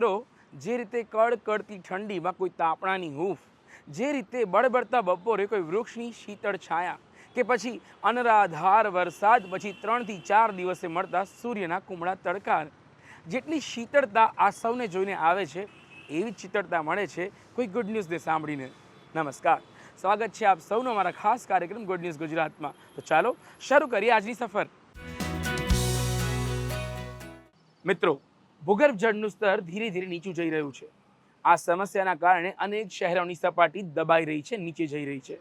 મિત્રો, જે રીતે કડકડતી ઠંડીમાં કોઈ તાપણાની હૂંફ, જે રીતે બળબડતા બપોરે કોઈ વૃક્ષની શીતળ છાયા, કે પછી અનરાધાર વરસાદ પછી ત્રણથી ચાર દિવસે મળતા સૂર્યના કુમળા તડકાર, જેટલી શીતળતા આ સૌને જોઈને આવે છે, એવી શીતળતા મળે છે કોઈ ગુડ ન્યૂઝને સાંભળીને. નમસ્કાર. સ્વાગત છે આપ સૌનો અમારા ખાસ કાર્યક્રમ ગુડ ન્યૂઝ ગુજરાતમાં. તો ચાલો, શરૂ કરીએ આજની સફર. મિત્રો ભૂગર્ભ જળનું સ્તર ધીરે ધીરે નીચું જઈ રહ્યું છે. આ સમસ્યાના કારણે અનેક શહેરોની સપાટી દબાઈ રહી છે, નીચે જઈ રહી છે.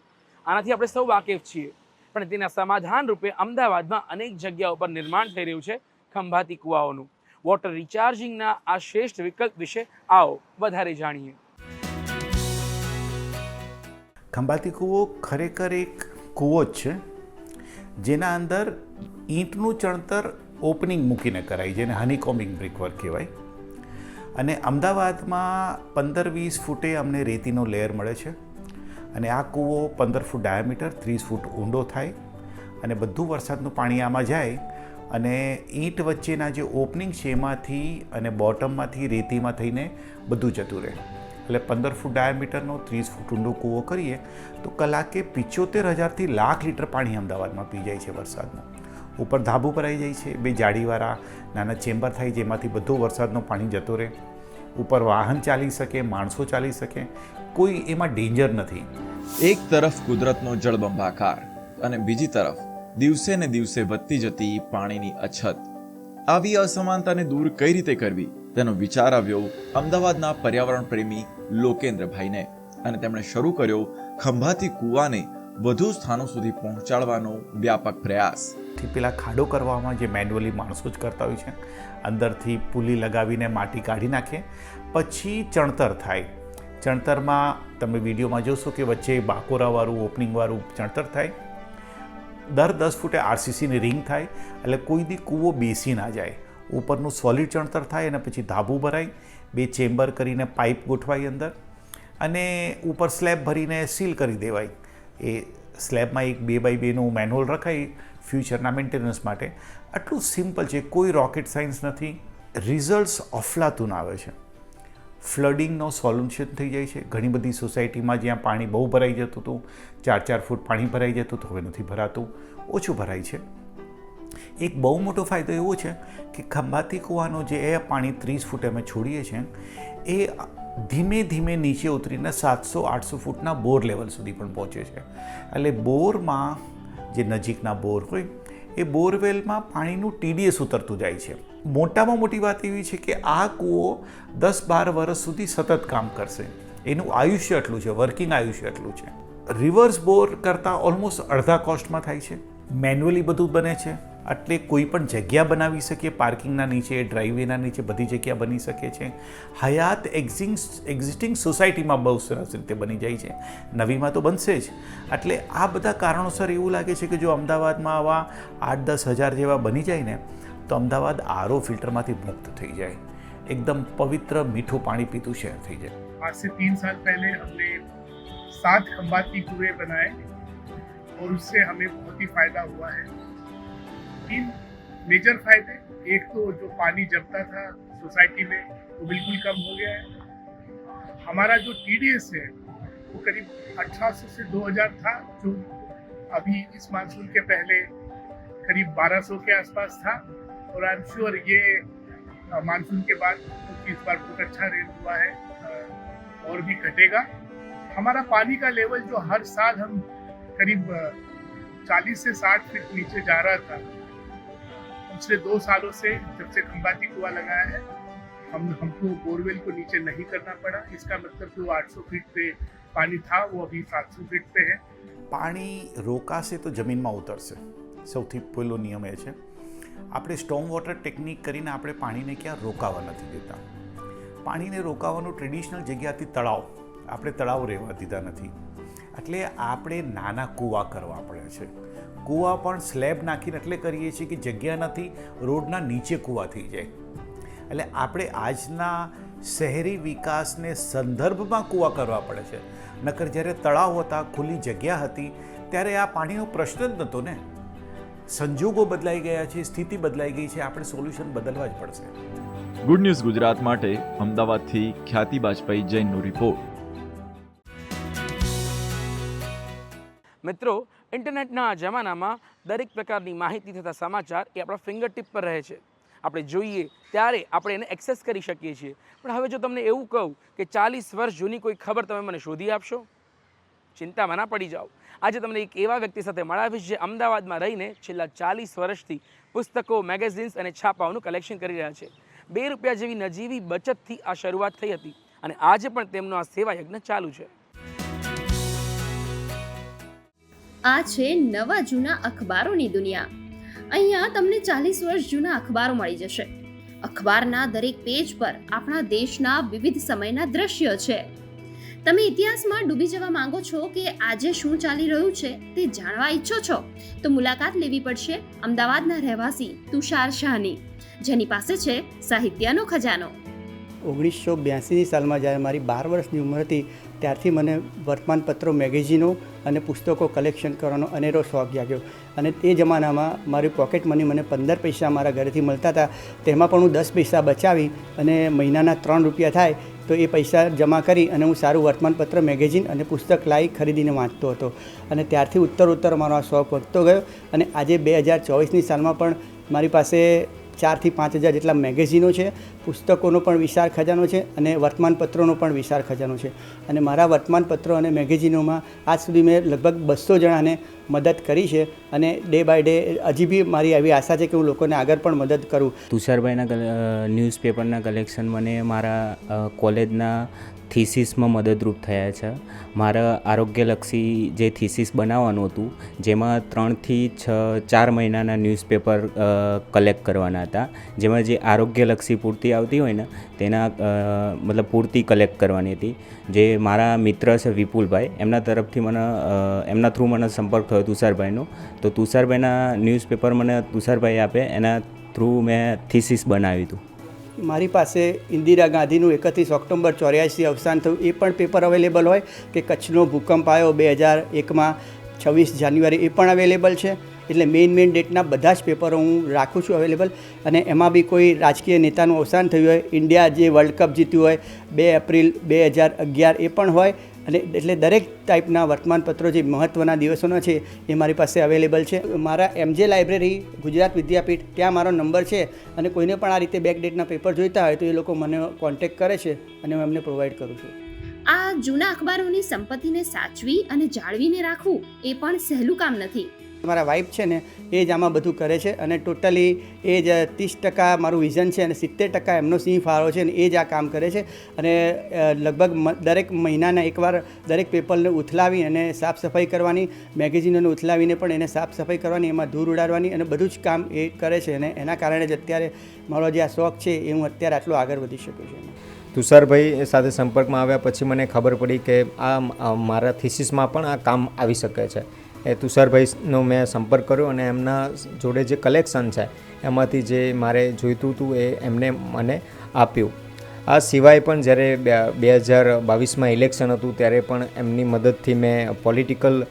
આનાથી આપણે સૌ વાકેફ છીએ. પણ તેના સમાધાન રૂપે અમદાવાદમાં અનેક જગ્યાઓ પર નિર્માણ થઈ રહ્યું છે ખંભાતી કુવાઓનું. વોટર રિચાર્જિંગના આ શ્રેષ્ઠ વિકલ્પ વિશે આવો વધારે જાણીએ. ખંભાતી કૂવો ખરેખર એક કૂવો જ છે, જેના અંદર ઈંટનું ચણતર ઓપનિંગ મૂકીને કરાય જેને હનીકોમિંગ બ્રિકવર્ક કહેવાય. અને અમદાવાદમાં પંદર વીસ ફૂટે અમને રેતીનો લેયર મળે છે. અને આ કૂવો પંદર ફૂટ ડાયામીટર, ત્રીસ ફૂટ ઊંડો થાય. અને બધું વરસાદનું પાણી આમાં જાય. અને ઈંટ વચ્ચેના જે ઓપનિંગ છે, એમાંથી અને બોટમમાંથી રેતીમાં થઈને બધું જતું રહે. એટલે પંદર ફૂટ ડાયામીટરનો, ત્રીસ ફૂટ ઊંડો કૂવો કરીએ, તો કલાકે પિચોતેર હજારથી લાખ લીટર પાણી અમદાવાદમાં પી જાય છે વરસાદનું. ઉપર ધાબુ ભરાઈ જાય છે. બે જાળીવાળા નાના ચેમ્બર થાય જેમાંથી બધો વરસાદનો પાણી જતો રહે. ઉપર વાહન ચાલી શકે, માણસો ચાલી શકે. કોઈ એમાં ડેન્જર નથી. એક તરફ કુદરતનો જળબંબાકાર અને બીજી તરફ દિવસે ને દિવસે વધતી જતી પાણીની અછત. આવી અસમાનતાને દૂર કઈ રીતે કરવી? તેનો વિચાર આવ્યો અમદાવાદના પર્યાવરણ પ્રેમી લોકેન્દ્રભાઈને અને તેમણે શરૂ કર્યો ખંભાતી કૂવાને વધુ સ્થાનો સુધી પહોંચાડવાનો વ્યાપક પ્રયાસ. પેલા ખાડો કરવામાં જે મેન્યુઅલી માણસો જ કરતા હોય છે, અંદરથી પુલી લગાવીને માટી કાઢી નાખે, પછી ચણતર થાય. ચણતરમાં તમે વિડીયોમાં જોશો કે વચ્ચે બાકોરાવાળું, ઓપનિંગવાળું ચણતર થાય. દર દસ ફૂટે આરસીસીની રિંગ થાય, એટલે કોઈ દી કૂવો બેસી ના જાય. ઉપરનું સોલિડ ચણતર થાય અને પછી ધાબું ભરાય, બે ચેમ્બર કરીને પાઇપ ગોઠવાય અંદર અને ઉપર સ્લેબ ભરીને સીલ કરી દેવાય. એ સ્લેબમાં એક બે બાય બેનું મેન્યુઅલ રખાય ફ્યુચરના મેન્ટેનન્સ માટે. આટલું સિમ્પલ છે, કોઈ રોકેટ સાયન્સ નથી. રિઝલ્ટ્સ અફલાતુન આવે છે. ફ્લડિંગનો સોલ્યુશન થઈ જાય છે. ઘણી બધી સોસાયટીમાં જ્યાં પાણી બહુ ભરાઈ જતું હતું, ચાર ચાર ફૂટ પાણી ભરાઈ જતું હતું, હવે નથી ભરાતું. ઓછું ભરાય છે. એક બહુ મોટો ફાયદો એવો છે કે ખંભાતી કૂવાનો જે એ પાણી ત્રીસ ફૂટ અમે છોડીએ છીએ, એ ધીમે ધીમે નીચે ઉતરીને સાતસો, આઠસો ફૂટના બોર લેવલ સુધી પણ પહોંચે છે. એટલે બોરમાં જે નજીકના બોર હોય, એ બોરવેલમાં પાણીનું ટીડીએસ ઉતરતું જાય છે. મોટામાં મોટી વાત એવી છે કે આ કૂવો દસ બાર વર્ષ સુધી સતત કામ કરશે. એનું આયુષ્ય એટલું છે, વર્કિંગ આયુષ્ય એટલું છે. રિવર્સ બોર કરતાં ઓલમોસ્ટ અડધા કોસ્ટમાં થાય છે. મેન્યુઅલી બધું બને છે. એટલે કોઈ પણ જગ્યા બનાવી શકીએ પાર્કિંગના નીચે ડ્રાઈવેના નીચે બધી જગ્યા બની શકે છે હયાત એક્ઝિંગ એક્ઝિસ્ટિંગ સોસાયટીમાં બહુ સરસ રીતે બની જાય છે નવીમાં તો બનશે જ એટલે આ બધા કારણોસર એવું લાગે છે કે જો અમદાવાદમાં આવા આઠ દસ હજાર જેવા બની જાય ને તો અમદાવાદ આરો ફિલ્ટરમાંથી મુક્ત થઈ જાય એકદમ પવિત્ર મીઠું પાણી પીતું શહેર થઈ જાય आज से तीन साल पहले हमने सात खंबाती कुएं बनाए और उससे हमें बहुत ही फायदा हुआ है तीन मेजर फ़ायदे एक तो जो पानी जमता था सोसाइटी में, वो बिल्कुल कम हो गया है। हमारा जो टीडीएस है, वो करीब 1800 से 2000 था, जो अभी इस मानसून के पहले करीब 1200 के आसपास था। और आई एम श्योर ये मानसून के बाद, क्योंकि इस बार बहुत अच्छा रेट हुआ है और भी घटेगा। हमारा पानी का लेवल जो हर साल हम करीब चालीस से साठ फीट नीचे जा रहा था पिछले दो सालों से जब से खंबाती कुआ लगाया है हम हमको बोरवेल को नीचे नहीं करना पड़ा इसका मतलब जो 800 फीट पे पानी था वो अभी 700 फीट पे है પાણી રોકાશે તો જમીનમાં ઉતરશે સૌથી પહેલો નિયમ એ છે આપણે સ્ટોમ વોટર ટેકનિક કરીને આપણે પાણીને ક્યાં રોકાવા નથી દેતા પાણીને રોકાવાનું ટ્રેડિશનલ જગ્યાથી તળાવ આપણે તળાવ રહેવા દીધા નથી એટલે આપણે નાના કૂવા કરવા પડે છે. કૂવા પણ સ્લેબ નાખીને એટલે કરીએ છીએ કે જગ્યા નથી, રોડના નીચે કૂવા થઈ જાય. એટલે આપણે આજના શહેરી વિકાસને સંદર્ભમાં કૂવા કરવા પડે છે. નકર જ્યારે તળાવ હતા, ખુલ્લી જગ્યા હતી, ત્યારે આ પાણીનો પ્રશ્ન જ નહોતો ને. સંજોગો બદલાઈ ગયા છે, સ્થિતિ બદલાઈ ગઈ છે, આપણે સોલ્યુશન બદલવા જ પડશે. ગુડ ન્યૂઝ ગુજરાત માટે, અમદાવાદથી ખ્યાતિ બાજપાઈ જૈનનો રિપોર્ટ મિત્રો, ઇન્ટરનેટના જમાનામાં દરેક પ્રકારની માહિતી તથા સમાચાર એ આપણા ફિંગર ટીપ પર રહે છે. આપણે જોઈએ ત્યારે આપણે એને એક્સેસ કરી શકીએ છીએ. પણ હવે જો તમને એવું કહું કે ચાલીસ વર્ષ જૂની કોઈ ખબર તમે મને શોધી આપશો? ચિંતામાં ના પડી જાઓ. આજે તમને એક એવા વ્યક્તિ સાથે મળાવીશ જે અમદાવાદમાં રહીને છેલ્લા ચાલીસ વર્ષથી પુસ્તકો મેગેઝિન્સ અને છાપાઓનું કલેક્શન કરી રહ્યા છે. બે રૂપિયા જેવી નજીવી બચતથી આ શરૂઆત થઈ હતી અને આજે પણ તેમનો આ સેવા યજ્ઞ ચાલુ છે. આ છે નવા જૂના અખબારોની દુનિયા. અહીંયા તમને ચાલીસ વર્ષ જૂના અખબારો મળી જશે. અખબારના દરેક પેજ પર આપણા દેશના વિવિધ સમયના દ્રશ્યો છે. તમે ઇતિહાસમાં ડૂબી જવા માંગો છો કે આજે શું ચાલી રહ્યું છે તે જાણવા ઈચ્છો છો? તો મુલાકાત લેવી પડશે અમદાવાદના રહેવાસી તુષાર શાહની, જેની પાસે છે સાહિત્યનો ખજાનો. ઓગણીસો બ્યાસીની સાલમાં જ્યારે મારી બાર વર્ષની ઉંમર હતી ત્યારથી મને વર્તમાનપત્રો, મેગેઝિનો અને પુસ્તકો કલેક્શન કરવાનો અનેરો શોખ જાગ્યો. અને તે જમાનામાં મારી પોકેટ મની મને પંદર પૈસા મારા ઘરેથી મળતા હતા. તેમાં પણ હું દસ પૈસા બચાવી અને મહિનાના ત્રણ રૂપિયા થાય તો એ પૈસા જમા કરી અને હું સારું વર્તમાનપત્ર, મેગેઝિન અને પુસ્તક લાવી ખરીદીને વાંચતો હતો. અને ત્યારથી ઉત્તર ઉત્તર મારો આ શોખ વધતો ગયો. અને આજે બે હજાર ચોવીસની સાલમાં પણ મારી પાસે ચારથી પાંચ હજાર જેટલા મેગેઝિનો છે, પુસ્તકોનો પણ વિશાળ ખજાનો છે અને વર્તમાનપત્રોનો પણ વિશાળ ખજાનો છે. અને મારા વર્તમાનપત્રો અને મેગેઝિનોમાં આજ સુધી મેં લગભગ બસો જણાને મદદ કરી છે અને ડે બાય ડે હજી બી મારી એવી આશા છે કે હું લોકોને આગળ પણ મદદ કરું. તુષારભાઈના ન્યૂઝપેપરના કલેક્શન મને મારા કોલેજના થીસીસમાં મદદરૂપ થયા છે. મારા આરોગ્યલક્ષી જે થીસીસ બનાવવાનું હતું, જેમાં ત્રણથી છ, ચાર મહિનાના ન્યૂઝપેપર કલેક્ટ કરવાના હતા. જેમાં જે આરોગ્યલક્ષી પૂર્તિ આવતી હોય ને, તેના મતલબ પૂર્તિ કલેક્ટ કરવાની હતી. જે મારા મિત્ર છે વિપુલભાઈ, એમના તરફથી મને એમના થ્રુ મને સંપર્ક થયો તુષારભાઈનો. તો તુષારભાઈના ન્યૂઝપેપર મને તુષારભાઈ આપે એના થ્રુ મેં થીસીસ બનાવ્યું હતું. મારી પાસે ઇન્દિરા ગાંધીનું એકત્રીસ ઓક્ટોબર ચોર્યાસી અવસાન થયું. એ પણ પેપર અવેલેબલ હોય કે કચ્છનો ભૂકંપ આવ્યો બે હજાર એકમાં, છવ્વીસ જાન્યુઆરી, એ પણ અવેલેબલ છે. એટલે મેઇન મેઇન ડેટના બધા જ પેપરો હું રાખું છું અવેલેબલ અને એમાં બી કોઈ રાજકીય નેતાનું અવસાન થયું હોય, ઇન્ડિયા જે વર્લ્ડ કપ જીત્યું હોય, બે એપ્રિલ બે હજાર અગિયાર, એ પણ હોય. અને એટલે દરેક ટાઈપના વર્તમાનપત્રો જે મહત્ત્વના દિવસોના છે, એ મારી પાસે અવેલેબલ છે. મારા એમજે લાઇબ્રેરી ગુજરાત વિદ્યાપીઠ, ત્યાં મારો નંબર છે અને કોઈને પણ આ રીતે બેક ડેટના પેપર જોઈતા હોય તો એ લોકો મને કોન્ટેક કરે છે અને હું એમને પ્રોવાઈડ કરું છું. આ જૂના અખબારોની સંપત્તિને સાચવી અને જાળવીને રાખવું એ પણ સહેલું કામ નથી. મારા વાઈફ છે ને, એ જ આમાં બધું કરે છે અને ટોટલી એ જ ત્રીસ ટકા મારું વિઝન છે અને સિત્તેર ટકા એમનો સિંહ ફાળો છે અને એ જ આ કામ કરે છે. અને લગભગ દરેક મહિનાના એકવાર દરેક પેપરને ઉથલાવી અને સાફ સફાઈ કરવાની મેગેઝિનોને ઉથલાવીને પણ એને સાફ સફાઈ કરવાની, એમાં ધૂળ ઉડાડવાની અને બધું જ કામ એ કરે છે અને એના કારણે જ અત્યારે મારો જે આ શોખ છે એ હું અત્યારે આટલો આગળ વધી શકું છું તુષારભાઈ સાથે સંપર્કમાં આવ્યા પછી મને ખબર પડી કે આ મારા થિસિસમાં પણ આ કામ આવી શકે છે. એ તુષારભાઈનો મેં સંપર્ક કર્યો અને એમના જોડે જે કલેક્શન છે, એમાંથી જે મારે જોઈતું હતું એ એમને મને આપ્યું. આ સિવાય પણ જ્યારે બે હજાર બાવીસમાં ઇલેક્શન હતું ત્યારે પણ એમની મદદથી મેં પોલિટિકલ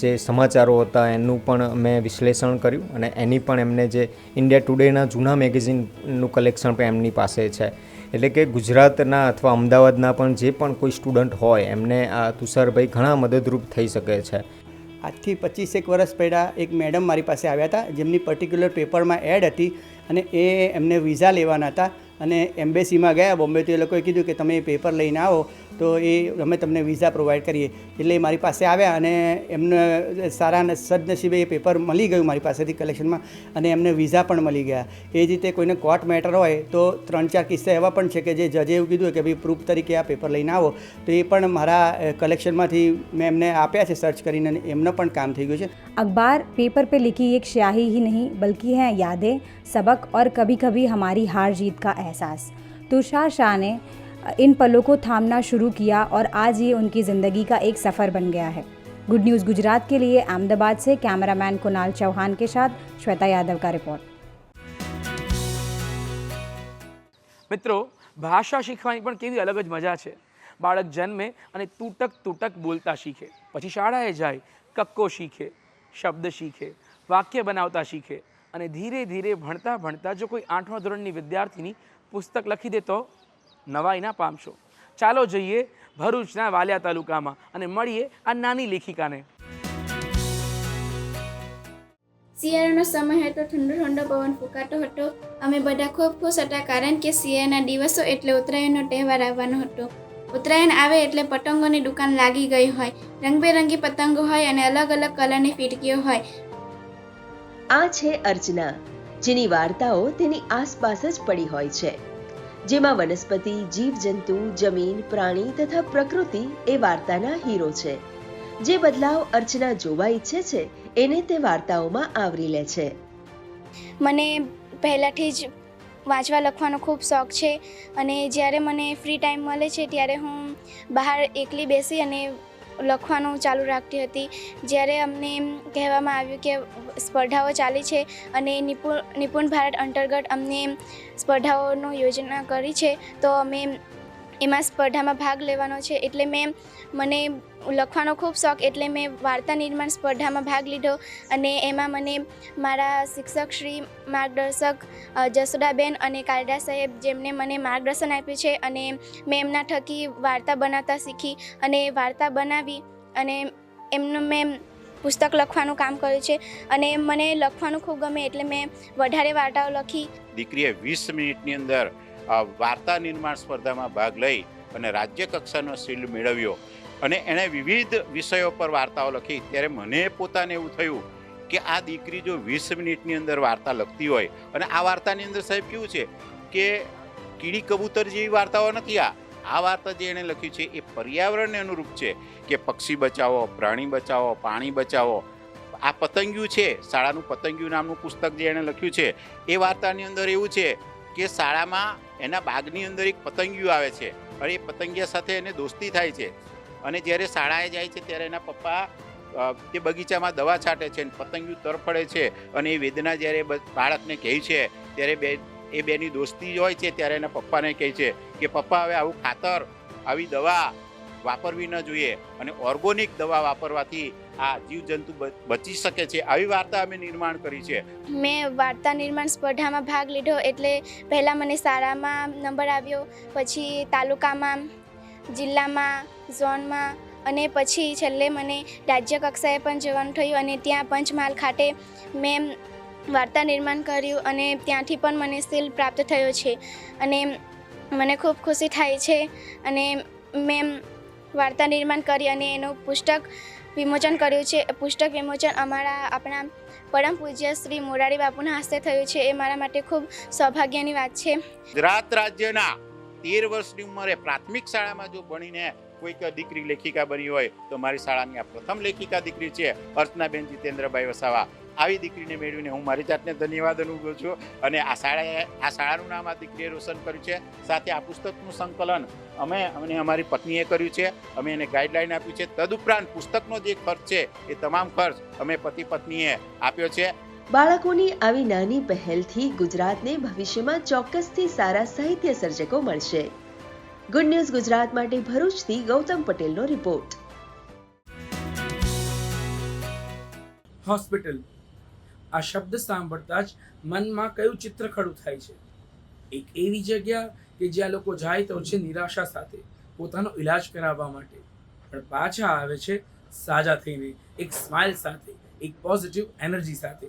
જે સમાચારો હતા એનું પણ મેં વિશ્લેષણ કર્યું અને એની પણ એમને જે ઇન્ડિયા ટુડેના જૂના મેગેઝિનનું કલેક્શન પણ એમની પાસે છે. એટલે કે ગુજરાતના અથવા અમદાવાદના પણ જે પણ કોઈ સ્ટુડન્ટ હોય એમને આ તુષારભાઈ ઘણા મદદરૂપ થઈ શકે છે. આજથી પચીસેક વર્ષ પહેલાં એક મેડમ મારી પાસે આવ્યા હતા, જેમની પર્ટિક્યુલર પેપરમાં એડ હતી અને એ એમને વિઝા લેવાના હતા અને એમ્બેસીમાં ગયા. બોમ્બે તો એ લોકોએ કીધું કે, તમે એ પેપર લઈને આવો. તો એ અમે તમને વિઝા પ્રોવાઈડ કરીએ એટલે એ મારી પાસે આવ્યા અને એમને સારા અને સદનસીબે એ પેપર મળી ગયું મારી પાસેથી કલેક્શનમાં અને એમને વિઝા પણ મળી ગયા એ જ રીતે કોઈને કોર્ટ મેટર હોય તો ત્રણ ચાર કિસ્સા એવા પણ છે કે જે જજે એવું કીધું કે ભાઈ પ્રૂફ તરીકે આ પેપર લઈને આવો તો એ પણ મારા કલેક્શનમાંથી મેં એમને આપ્યા છે સર્ચ કરીને અને એમને પણ કામ થઈ ગયું છે अखबार पेपर पे लिखी एक स्याही ही नहीं बल्कि हैं यादें सबक और कभी कभी हमारी हार जीत का एहसास तुषार शाह ने इन पलों को थामना शुरू किया और आज ये उनकी ज़िंदगी का एक सफ़र बन गया है गुड न्यूज़ गुजरात के लिए अहमदाबाद से कैमरामैन कुणाल चौहान के साथ श्वेता यादव का रिपोर्ट મિત્રો ભાષા શીખવાની પણ કેવી અલગ જ મજા છે બાળક જન્મે અને તૂટક તૂટક બોલતા શીખે પછી શાળાએ જાય કક્કો શીખે શબ્દ શીખે વાક્ય બનાવતા શીખે અને ધીરે ધીરે ભણતા ભણતા જો કોઈ આઠમા ધોરણની વિદ્યાર્થીની પુસ્તક લખી દે તો નવાઈ ના પામશો. ચાલો જઈએ ભરૂચના વાલિયા તાલુકામાં અને મળીએ આ નાની લેખિકાને. શિયાળાનો સમય હતો ઠંડો ઠંડો પવન ફૂંકાતો હતો. અમે બધા ખૂબ ખુશ હતા કારણ કે શિયાળાના દિવસો એટલે ઉત્તરાયણનો તહેવાર આવવાનો હતો. ઉત્તરાયણ આવે એટલે પતંગોની દુકાન લાગી ગઈ હોય. રંગબેરંગી પતંગો હોય અને અલગ અલગ કલરની ફીટકીઓ હોય. આ છે અર્ચના જેની વાર્તાઓ તેની આસપાસ જ પડી હોય છે. જેમાં વનસ્પતિ, જીવજંતુ, જમીન, પ્રાણી તથા પ્રકૃતિ એ વાર્તાના હીરો છે. જે બદલાવ અર્ચના જોવા ઈચ્છે છે, એને તે વાર્તાઓમાં આવરી લે છે. મને પહેલાંથી જ વાંચવા લખવાનો ખૂબ શોખ છે અને જ્યારે મને ફ્રી ટાઈમ મળે છે, ત્યારે હું બહાર એકલી બેસી અને લખવાનું ચાલુ રાખતી હતી. જ્યારે અમને એમ કહેવામાં આવ્યું કે સ્પર્ધાઓ ચાલી છે અને નિપુણ નિપુણ ભારત અંતર્ગત અમને સ્પર્ધાઓનું યોજના કરી છે, તો અમે એમાં સ્પર્ધામાં ભાગ લેવાનો છે. એટલે મેં, મને લખવાનો ખૂબ શોખ એટલે મેં વાર્તા નિર્માણ સ્પર્ધામાં ભાગ લીધો અને એમાં મને મારા શિક્ષક શ્રી માર્ગદર્શક જસોદાબેન અને કાલિદાસ સાહેબ જેમને મને માર્ગદર્શન આપ્યું છે અને મેં એમના થકી વાર્તા બનાવતા શીખી અને વાર્તા બનાવી અને એમનું મેં પુસ્તક લખવાનું કામ કર્યું છે અને મને લખવાનું ખૂબ ગમે એટલે મેં વધારે વાર્તાઓ લખી. દીકરીએ વીસ મિનિટની અંદર વાર્તા નિર્માણ સ્પર્ધામાં ભાગ લઈ અને રાજ્ય કક્ષાનો શિલ્ડ મેળવ્યો. અને એણે વિવિધ વિષયો પર વાર્તાઓ લખી. ત્યારે મને પોતાને એવું થયું કે આ દીકરી જો વીસ મિનિટની અંદર વાર્તા લખતી હોય. અને આ વાર્તાની અંદર સાહેબ કેવું છે કે કીડી કબૂતર જેવી વાર્તાઓ નથી આ. આ વાર્તા જે એણે લખી છે એ પર્યાવરણને અનુરૂપ છે કે પક્ષી બચાવો, પ્રાણી બચાવો, પાણી બચાવો. આ પતંગિયું છે. શાળાનું પતંગિયું નામનું પુસ્તક જે એણે લખ્યું છે એ વાર્તાની અંદર એવું છે કે શાળામાં એના બાગની અંદર એક પતંગિયું આવે છે. અને એ પતંગિયા સાથે એને દોસ્તી થાય છે. અને જ્યારે શાળાએ જાય છે, ત્યારે એના પપ્પા તે બગીચામાં દવા છાંટે છે અને પતંગિયું તરફડે છે અને એ વેદના જ્યારે બાળકને કહે છે, ત્યારે બે, એ બેની દોસ્તી હોય છે, ત્યારે એના પપ્પાને કહે છે કે, પપ્પા, હવે આવું ખાતર, આવી દવા વાપરવી ન જોઈએ. અને ઓર્ગોનિક દવા વાપરવાથી આ જીવજંતુ બચી શકે છે. આવી વાર્તા અમે નિર્માણ કરી છે. મેં વાર્તા નિર્માણ સ્પર્ધામાં ભાગ લીધો એટલે પહેલાં મને શાળામાં નંબર આવ્યો, પછી તાલુકામાં, જિલ્લામાં, ઝોનમાં અને પછી છેલ્લે મને રાજ્ય કક્ષાએ પણ જવાનું થયું અને ત્યાં પંચમહાલ ખાતે મેં વાર્તા નિર્માણ કર્યું અને ત્યાંથી પણ મને શિલ્ડ પ્રાપ્ત થયો છે. અને મને ખૂબ ખુશી થાય છે અને મેં વાર્તા નિર્માણ કરી અને એનું પુસ્તક વિમોચન કર્યું છે. પુસ્તક વિમોચન અમારા આપણા પરમ પૂજ્ય શ્રી મોરારી બાપુના હસ્તે થયું છે. એ મારા માટે ખૂબ સૌભાગ્યની વાત છે. ગુજરાત રાજ્યના તેર વર્ષની ઉંમરે પ્રાથમિક શાળામાં જો ભણીને કોઈક દીકરી લેખિકા બની હોય તો મારી શાળાની આ પ્રથમ લેખિકા દીકરી છે અર્ચનાબેન જીતેન્દ્રભાઈ વસાવા. આવી દીકરીને મેળવીને હું મારી જાતને ધન્યવાદ અનુભવું છું અને આ શાળાએ આ શાળાનું નામ આ દીકરીએ રોશન કર્યું છે. સાથે આ પુસ્તકનું સંકલન અમે અને અમારી પત્નીએ કર્યું છે. અમે એને ગાઈડલાઈન આપ્યું છે. તદુપરાંત પુસ્તકનો જે ખર્ચ છે એ તમામ ખર્ચ અમે પતિ પત્નીએ આપ્યો છે. બાળકોની આવી નાની પહેલથી ગુજરાતને ભવિષ્યમાં ચોક્કસથી સારા સાહિત્ય સર્જકો મળશે. ગુડ ન્યૂઝ ગુજરાત માટે ભરૂચથી ગૌતમ પટેલનો રિપોર્ટ હોસ્પિટલ આ શબ્દ સાંભળતા જ મનમાં કયું ચિત્ર ખડું થાય છે? એક એવી જગ્યા કે જ્યાં લોકો જાય તો છે નિરાશા સાથે, પોતાનો ઈલાજ કરાવવા માટે. પણ પાછા આવે છે સાજા થઈને, એક સ્માઇલ સાથે, એક પોઝિટિવ એનર્જી સાથે.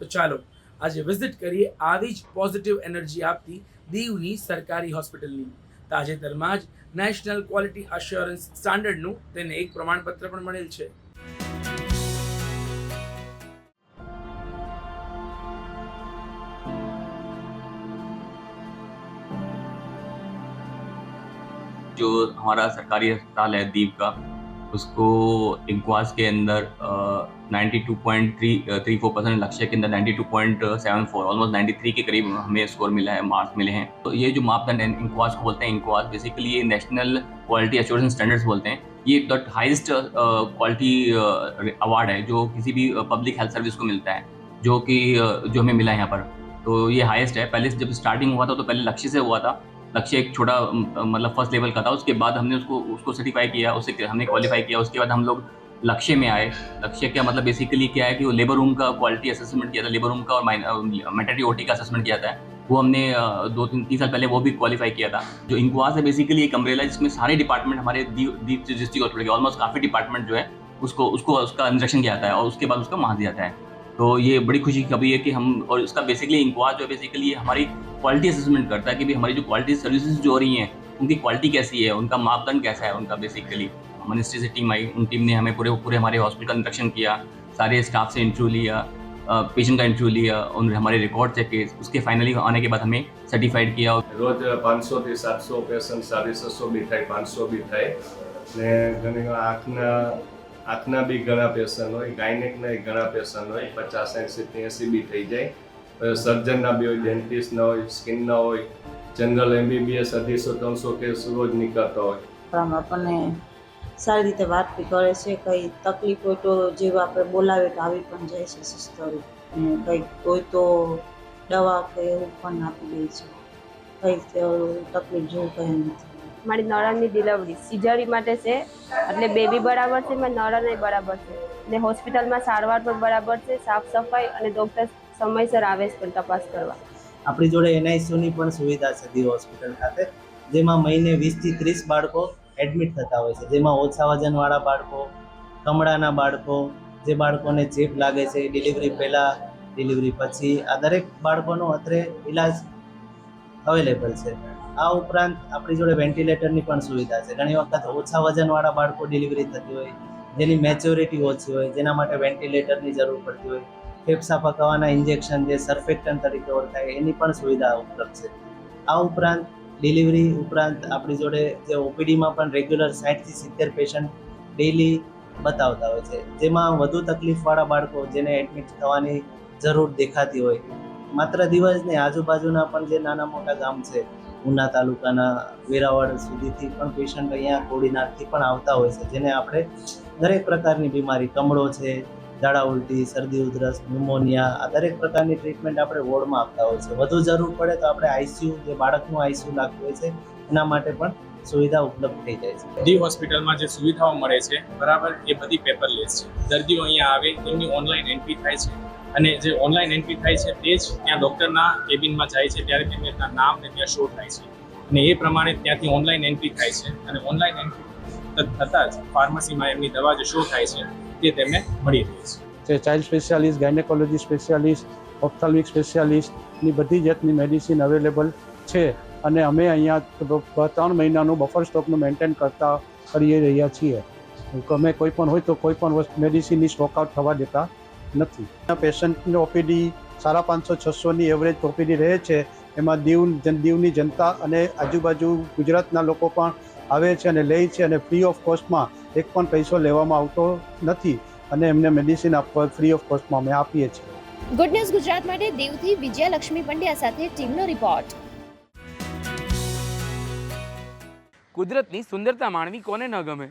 તો ચાલો, આજે વિઝિટ કરીએ આવી જ પોઝિટિવ એનર્જી આપતી દીવની સરકારી હોસ્પિટલની તાજેતરમાં જ નેશનલ ક્વોલિટી અશ્યોરન્સ સ્ટાન્ડર્ડનું તેને એક પ્રમાણપત્ર પણ મળેલ છે. हमारा सरकारी अस्पताल है दीप का, उसको इंक्वास के अंदर ninety two point three three four percent लक्ष्य के अंदर ninety two point seven four almost ninety three के करीब हमें स्कोर मिला है मार्क्स मिले हैं। तो ये जो मापदंड है इंक्वास को बोलते हैं इंक्वास बेसिकली ये नेशनल क्वालिटी एश्योरेंस स्टैंडर्ड्स बोलते हैं। ये द हाइस्ट क्वालिटी अवार्ड है, जो किसी भी पब्लिक हेल्थ सर्विस को मिलता है, जो कि जो हमें मिला है यहाँ पर। तो ये हाईएस्ट है, पहले जब स्टार्टिंग हुआ था तो पहले लक्ष्य से हुआ था लक्ष्य एक छोटा मतलब फ़र्स्ट लेवल का था। उसके बाद हमने उसको उसको सर्टिफाई किया, उससे हमने क्वालिफाई किया, उसके बाद हम लोग लक्ष्य में आए। लक्ष्य क्या मतलब बेसिकली क्या है कि वो लेबर रूम का क्वालिटी असेसमेंट किया था लेबर रूम का और मैटरी ओटी का असेसमेंट किया था। वो हमने दो तीन तीन साल पहले वो भी क्वालिफाई किया था। जो इंक्वास है बेसिकली एक अम्ब्रेला जिसमें सारे डिपार्टमेंट हमारे दीप डिस्ट्रिक्ट हॉस्पिटल के ऑलमोस्ट काफ़ी डिपार्टमेंट जो है, उसको उसको, उसका इंजेक्शन किया जाता है और उसके बाद उसका मार दिया जाता है। तो ये बड़ी खुशी की खबरी है कि हम, और इसका बेसिकली इंक्वास जो है बेसिकली हमारी क्वालिटी असेसमेंट करता है कि भाई हमारी जो क्वालिटी सर्विसेज जो हो रही हैं उनकी क्वालिटी कैसी है उनका मापदंड कैसा है उनका बेसिकली मिनिस्ट्री से टीम आई उन टीम ने हमें पूरे पूरे हमारे हॉस्पिटल का इंस्ट्रक्शन किया सारे स्टाफ से इंटरव्यू लिया पेशेंट का इंटरव्यू लिया उन हमारे रिकॉर्ड चेक किए उसके फाइनली आने के बाद हमें सर्टिफाइड किया રોજ પાંચસોથી સાતસો પેશન્ટ સાડી છસો બી થાય પાંચસો બી થાય ને ઘણી વાર આંખના આંખના બી ઘણા પેશન્ટ હોય ગાયનેકના ઘણા પેશન્ટ હોય પચાસ એંસીથી એંસી બી થઈ જાય સર્જનના બી હોય ડેન્ટિસ્ટના હોય સ્કિનના હોય જનરલ એમબીબીએસ અઢીસો ત્રણસો કેસ રોજ નીકળતા હોય. આમ આપણને સારી રીતે વાત બી કરે છે કંઈ તકલીફ હોય તો જેવું આપણે બોલાવે તો આવી પણ જાય છે સિસ્ટરો કંઈક કોઈ તો દવા કે એવું પણ આપી દે છે. કંઈ તકલીફ જેવું કંઈ નથી. મારી નળની ડિલિવરી સિઝરી માટે છે એટલે બેબી બરાબર છે મારી નણંદ બરાબર છે. ને હોસ્પિટલમાં સારવાર પણ બરાબર છે સાફ સફાઈ અને ડૉક્ટર સમયસર આવે છે તપાસ કરવા. આપણી જોડે એનઆઈસીયુની પણ સુવિધા છે દીવ હોસ્પિટલ ખાતે, જેમાં મહિને વીસથી ત્રીસ બાળકો એડમિટ થતા હોય છે. જેમાં ઓછા વજનવાળા બાળકો, કમળાના બાળકો, જે બાળકોને ચેપ લાગે છે ડિલિવરી પહેલાં ડિલિવરી પછી, આ દરેક બાળકોનો અત્રે ઇલાજ અવેલેબલ છે. આ ઉપરાંત આપણી જોડે વેન્ટિલેટરની પણ સુવિધા છે. ઘણી વખત ઓછા વજનવાળા બાળકો ડિલિવરી થતી હોય, જેની મેચ્યોરિટી ઓછી હોય, જેના માટે વેન્ટિલેટરની જરૂર પડતી હોય ફેફસા પકાવવાના ઇન્જેક્શન જે સરફેક્ટન તરીકે ઓળખાય, એની પણ સુવિધા ઉપલબ્ધ છે. આ ઉપરાંત ડિલિવરી ઉપરાંત આપણી જોડે જે ઓપીડીમાં પણ રેગ્યુલર સાઠથી સિત્તેર પેશન્ટ ડેઈલી બતાવતા હોય છે. જેમાં વધુ તકલીફવાળા બાળકો જેને એડમિટ થવાની જરૂર દેખાતી હોય. માત્ર દિવસ નહીં, આજુબાજુના પણ જે નાના મોટા ગામ છે, ઉના તાલુકાના વેરાવળ સુધીથી પણ પેશન્ટ અહીંયા કોડીનારથી પણ આવતા હોય છે, જેને આપણે દરેક પ્રકારની બીમારી, કમળો છે ઝાડા ઉલટી, શરદી ઉધરસ ન્યુમોનિયા આ દરેક પ્રકારની ટ્રીટમેન્ટ આપણે વોર્ડમાં આપતા હોય છે. વધુ જરૂર પડે તો આપણે આઈસીયુ જે બાળકનું આઈસીયુ લાગતું હોય છે, એના માટે પણ સુવિધા ઉપલબ્ધ થઈ જાય છે. બધી હોસ્પિટલમાં જે સુવિધાઓ મળે છે, બરાબર, એ બધી પેપરલેસ છે. દર્દીઓ અહીંયા આવે, એમની ઓનલાઈન એન્ટ્રી થાય છે. અને જે ઓનલાઈન એન્ટ્રી થાય છે, તે જ ત્યાં ડૉક્ટરના કેબિનમાં જાય છે, ત્યારે તેમને ત્યાં નામ ને ત્યાં શો થાય છે. અને એ પ્રમાણે ત્યાંથી ઓનલાઈન એન્ટ્રી થાય છે. અને ઓનલાઈન એન્ટ્રી થતાં જ ફાર્મસીમાં એમની દવા જે શો થાય છે તે તેમને મળી રહી છે. જે child specialist gynaecology specialist ophthalmic સ્પેશિયાલિસ્ટની બધી જાતની મેડિસિન અવેલેબલ છે. અને અમે અહીંયા ત્રણ મહિનાનું બફર સ્ટોકનું મેન્ટેન કરતા કરી રહ્યા છીએ. અમે કોઈ પણ હોય તો કોઈ પણ વસ્તુ મેડિસિનની સ્ટોકઆઉટ થવા દેતા નથી. પેશન્ટની ઓપીડી સાડા પાંચસો છસોની એવરેજ ઓપીડી રહે છે. એમાં દીવ દીવની જનતા અને આજુબાજુ ગુજરાતના લોકો પણ આવે છે અને લે છે અને ફ્રી ઓફ કોસ્ટમાં એક પણ પૈસો લેવામાં આવતો નથી અને એમને મેડિસિન આપવા ફ્રી ઓફ કોસ્ટમાં અમે આપીએ છીએ. ગુડ ન્યૂઝ ગુજરાત માટે દેવથી વિજયલક્ષ્મી પંડ્યા સાથે ટીમનો રિપોર્ટ કુદરતની સુંદરતા માણવી કોને ન ગમે?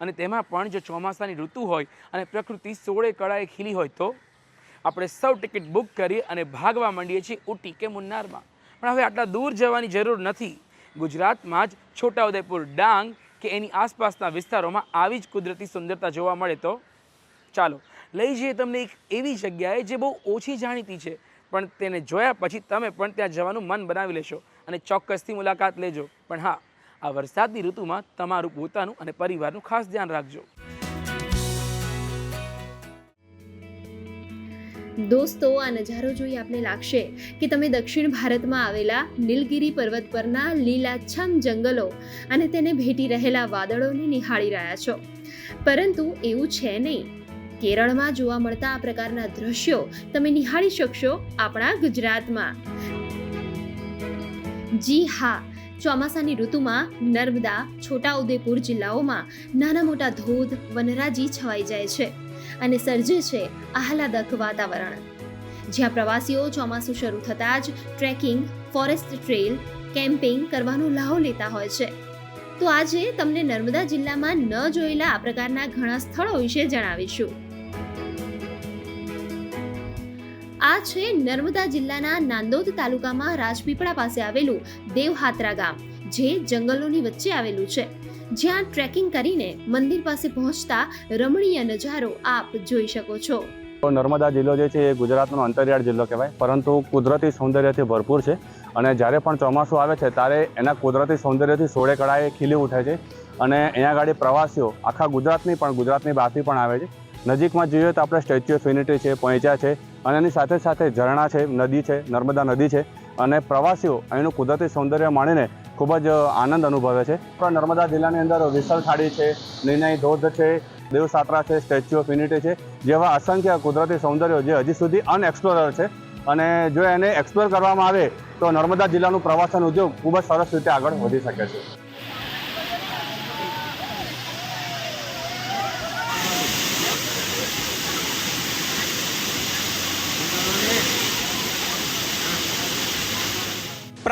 અને તેમાં પણ જો ચોમાસાની ઋતુ હોય અને પ્રકૃતિ સોળે કળાએ ખીલી હોય તો? આપણે સૌ ટિકિટ બુક કરી અને ભાગવા માંડીએ છીએ ઉટી કે મુન્નારમાં. પણ હવે આટલા દૂર જવાની જરૂર નથી. ગુજરાતમાં જ છોટાઉદેપુર ડાંગ કે એની આસપાસના વિસ્તારોમાં આવી જ કુદરતી સુંદરતા જોવા મળે તો ચાલો લઈ જઈએ તમને એક એવી જગ્યાએ જે બહુ ઓછી જાણીતી છે, પણ તેને જોયા પછી તમે પણ ત્યાં જવાનું મન બનાવી લેશો અને ચોક્કસથી મુલાકાત લેજો. પણ હા, આ વરસાદની ઋતુમાં તમારું પોતાનું અને પરિવારનું ખાસ ધ્યાન રાખજો. દોસ્તો, આ નજારો જોઈ આપને લાગશે કે તમે દક્ષિણ ભારતમાં આવેલા નીલગિરી પર્વત પરના લીલાછમ જંગલો અને તેને ભેટી રહેલા વાદળોને નિહાળી રહ્યા છો. પરંતુ એવું છે નહીં. કેરળમાં જોવા મળતા આ પ્રકારના દ્રશ્યો તમે નિહાળી શકશો આપણા ગુજરાતમાં. જી હા, ચોમાસાની ઋતુમાં નર્મદા, છોટાઉદેપુર જિલ્લાઓમાં નાના મોટા ધોધ, વનરાજી છવાઈ જાય છે. અને સર્જે છે આહલાદક વાતાવરણ. જ્યાં પ્રવાસીઓ ચોમાસું શરૂ થતાં જ ટ્રેકિંગ, ફોરેસ્ટ ટ્રેલ કેમ્પિંગ કરવાનો લ્હાવો લેતા હોય છે. તો આજે તમને નર્મદા જિલ્લામાં ન જોયેલા આ પ્રકારના ઘણા સ્થળો વિશે જણાવીશું. આ છે નર્મદા જિલ્લાના નાંદોદ તાલુકામાં રાજપીપળા પાસે આવેલું દેવહાત્રા ગામ, જે જંગલોની વચ્ચે આવેલું છે. જ્યાં ટ્રેકિંગ કરીને મંદિર પાસે પહોંચતા રમણીય નજારો આપ જોઈ શકો છો. નર્મદા જિલ્લો જે છે એ ગુજરાતનો અંતરિયાળ જિલ્લો કહેવાય, પરંતુ કુદરતી સૌંદર્યથી ભરપૂર છે અને જ્યારે પણ ચોમાસું આવે છે ત્યારે એના કુદરતી સૌંદર્યથી સોળે કળાએ ખીલી ઉઠે છે અને અહીંયા આગળ પ્રવાસીઓ આખા ગુજરાતની પણ ગુજરાતની બહારથી પણ આવે છે. નજીકમાં જોઈએ તો આપણે સ્ટેચ્યુ ઓફ યુનિટી છે પોઈચા છે અને એની સાથે સાથે ઝરણા છે, નદી છે, નર્મદા નદી છે અને પ્રવાસીઓ અહીંનું કુદરતી સૌંદર્ય માણીને ખૂબ જ આનંદ અનુભવે છે. પણ નર્મદા જિલ્લાની અંદર વિશાળ ખાડી છે, નિર્ણય ધોધ છે દેવ સાતરા છે, સ્ટેચ્યુ ઓફ યુનિટી છે, જેવા અસંખ્ય કુદરતી સૌંદર્યો જે હજી સુધી અનએક્સપ્લોરર છે. અને જો એને એક્સપ્લોર કરવામાં આવે, તો નર્મદા જિલ્લાનું પ્રવાસન ઉદ્યોગ ખૂબ જ સરસ રીતે આગળ વધી શકે છે.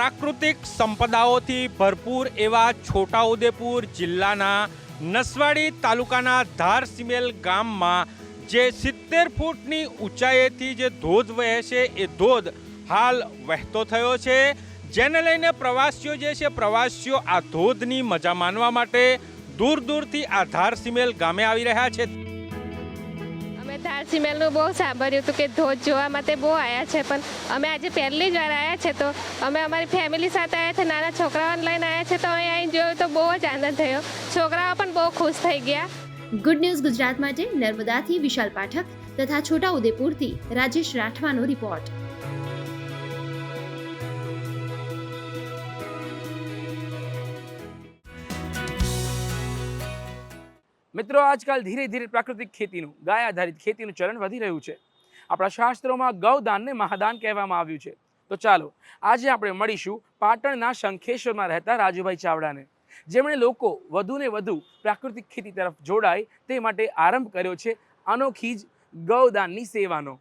પ્રાકૃતિક સંપદાઓથી ભરપૂર એવા છોટાઉદેપુર જિલ્લાના નસવાડી તાલુકાના ધારસિમેલ ગામમાં જે સિત્તેર ફૂટની ઊંચાઈએથી જે ધોધ વહે છે એ ધોધ હાલ વહેતો થયો છે. જેને લઈને પ્રવાસીઓ જે છે, પ્રવાસીઓ આ ધોધની મજા માણવા માટે દૂર દૂરથી આ ધારસિમેલ ગામે આવી રહ્યા છે. અમે બહુ સાંભળ્યું હતું કે ધોધ જોવા માટે બહુ આવ્યા છે, પણ અમે આજે પહેલી જ વાર આવ્યા છે તો અમે અમારી ફેમિલી સાથે આવ્યા છે, નાના છોકરાઓને લઈને આવ્યા છે તો અહીં આવીને જોયું તો બહુ જ આનંદ થયો. છોકરાઓ પણ બહુ ખુશ થઈ ગયા. ગુડ ન્યૂઝ ગુજરાત માટે નર્મદાથી વિશાલ પાઠક તથા છોટાઉદેપુરથી રાજેશ રાઠવાનો રિપોર્ટ મિત્રો, આજકાલ ધીરે ધીરે પ્રાકૃતિક ખેતીનું, ગાય આધારિત ખેતીનું ચલણ વધી રહ્યું છે. આપણા શાસ્ત્રોમાં ગૌદાનને મહાદાન કહેવામાં આવ્યું છે. તો ચાલો, આજે આપણે મળીશું પાટણના શંખેશ્વરમાં રહેતા રાજુભાઈ ચાવડાને, જેમણે લોકો વધુને વધુ પ્રાકૃતિક ખેતી તરફ જોડાય તે માટે આરંભ કર્યો છે અનોખી જ ગૌદાનની સેવાનો.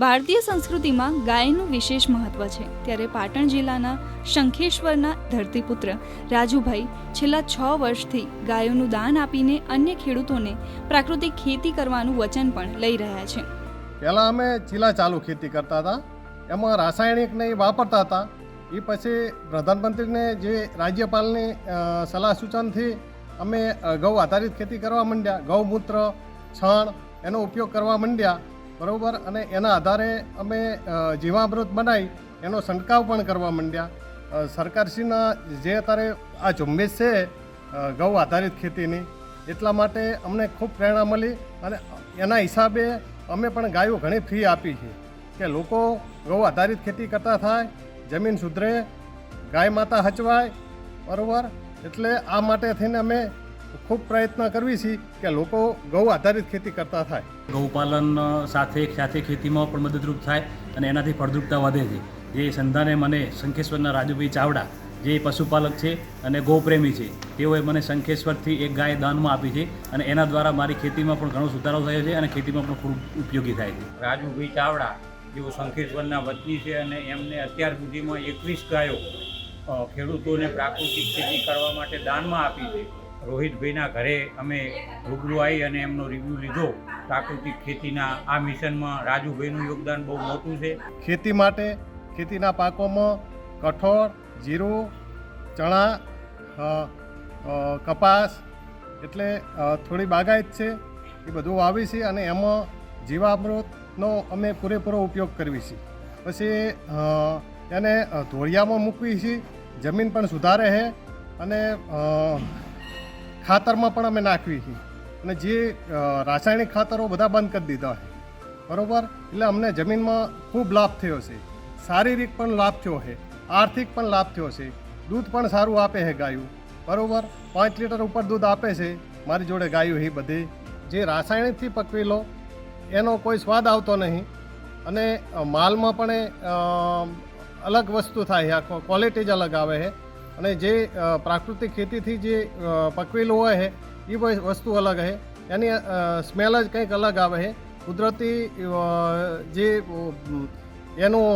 ભારતીય સંસ્કૃતિમાં ગાયનું વિશેષ મહત્વ છે. ત્યારે પાટણ જિલ્લાના શંખેશ્વરના ધરતીપુત્ર રાજુભાઈ છેલ્લા છ વર્ષથી ગાયોનું દાન આપીને અન્ય ખેડૂતોને પ્રાકૃતિક ખેતી કરવાનું વચન પણ લઈ રહ્યા છે. પહેલાં અમે ચીલા ચાલુ ખેતી કરતા હતા. એમાં રાસાયણિક ને એ વાપરતા હતા. એ પછી પ્રધાનમંત્રીને જે રાજ્યપાલની સલાહ સૂચનથી અમે ગૌ આધારિત ખેતી કરવા માંડ્યા. ગૌમૂત્ર, છણ એનો ઉપયોગ કરવા માંડ્યા. બરાબર? અને એના આધારે અમે જીવામૃત બનાવી એનો છંટકાવ પણ કરવા માંડ્યા. સરકારશ્રીના જે અત્યારે આ ઝુંબેશ છે ગૌ આધારિત ખેતીની, એટલા માટે અમને ખૂબ પ્રેરણા મળી અને એના હિસાબે અમે પણ ગાયો ઘણી ફ્રી આપી છે કે લોકો ગૌ આધારિત ખેતી કરતા થાય, જમીન સુધરે, ગાય માતા હચવાય, બરાબર? એટલે આ માટે થઈને અમે ખૂબ પ્રયત્ન કરવી છીએ કે લોકો ગૌ આધારિત ખેતી કરતા થાય. ગૌપાલન સાથે સાથે ખેતીમાં પણ મદદરૂપ થાય અને એનાથી ફળદ્રુપતા વધે છે. જે સંધાને મને શંખેશ્વરના રાજુભાઈ ચાવડા જે પશુપાલક છે અને ગૌપ્રેમી છે તેઓએ મને શંખેશ્વરથી એક ગાય દાનમાં આપી છે અને એના દ્વારા મારી ખેતીમાં પણ ઘણો સુધારો થયો છે અને ખેતીમાં પણ ખૂબ ઉપયોગી થાય છે. રાજુભાઈ ચાવડા જેઓ શંખેશ્વરના વતની છે અને એમને અત્યાર સુધીમાં એકવીસ ગાયો ખેડૂતોને પ્રાકૃતિક ખેતી કરવા માટે દાનમાં આપી છે. રોહિતભાઈના ઘરે અમે રૂબરૂ આવી અને એમનો રિવ્યૂ લીધો. પ્રાકૃતિક ખેતીના, આ મિશનમાં રાજુભાઈનું યોગદાન બહુ મોટું છે. ખેતી માટે, ખેતીના પાકોમાં કઠોળ, જીરું, ચણા કપાસ, એટલે થોડી બાગાયત છે, એ બધું વાવી છે અને એમાં જીવામૃતનો અમે પૂરેપૂરો ઉપયોગ કરવી છે. પછી એને ધોળિયામાં મૂકવી છે, જમીન પણ સુધારે છે અને ખાતરમાં પણ અમે નાખવી છે. અને જે રાસાયણિક ખાતરો બધા બંધ કરી દીધા છે. બરાબર? એટલે અમને જમીનમાં ખૂબ લાભ થયો છે. શારીરિક પણ લાભ થયો છે. આર્થિક પણ લાભ થયો છે. દૂધ પણ સારું આપે છે ગાયું. બરાબર? પાંચ લીટર ઉપર દૂધ આપે છે. મારી જોડે ગાયું એ બધી. જે રાસાયણિકથી પકવી લો એનો કોઈ સ્વાદ આવતો નહીં. અને માલમાં પણ અલગ વસ્તુ થાય છે. આખો ક્વોલિટી જ અલગ આવે છે. અને જે પ્રાકૃતિક ખેતીથી જે પકવેલું હોય છે એ વસ્તુ અલગ છે. એની સ્મેલ જ કંઈક અલગ આવે છે. કુદરતી જે એનું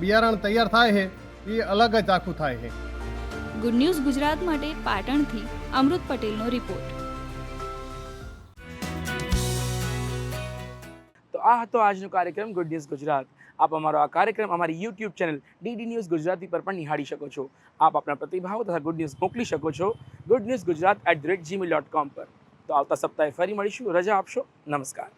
બિયારણ તૈયાર થાય છે એ અલગ જ આખું થાય છે. ગુડ ન્યૂઝ ગુજરાત માટે પાટણથી અમૃત પટેલનો રિપોર્ટ. તો આ હતો આજનો કાર્યક્રમ ગુડ ન્યૂઝ ગુજરાત. આપ અમારો આ કાર્યક્રમ, અમારી YouTube channel DD news Gujarati પર પણ નિહાળી શકો છો. આપ આપના પ્રતિભાવો તથા ગુડ ન્યૂઝ મોકલી શકો છો good news Gujarat at the rate Gmail dot com પર. તો આવતા સપ્તાહે ફરી મળીશું. રજા આપશો. નમસ્કાર.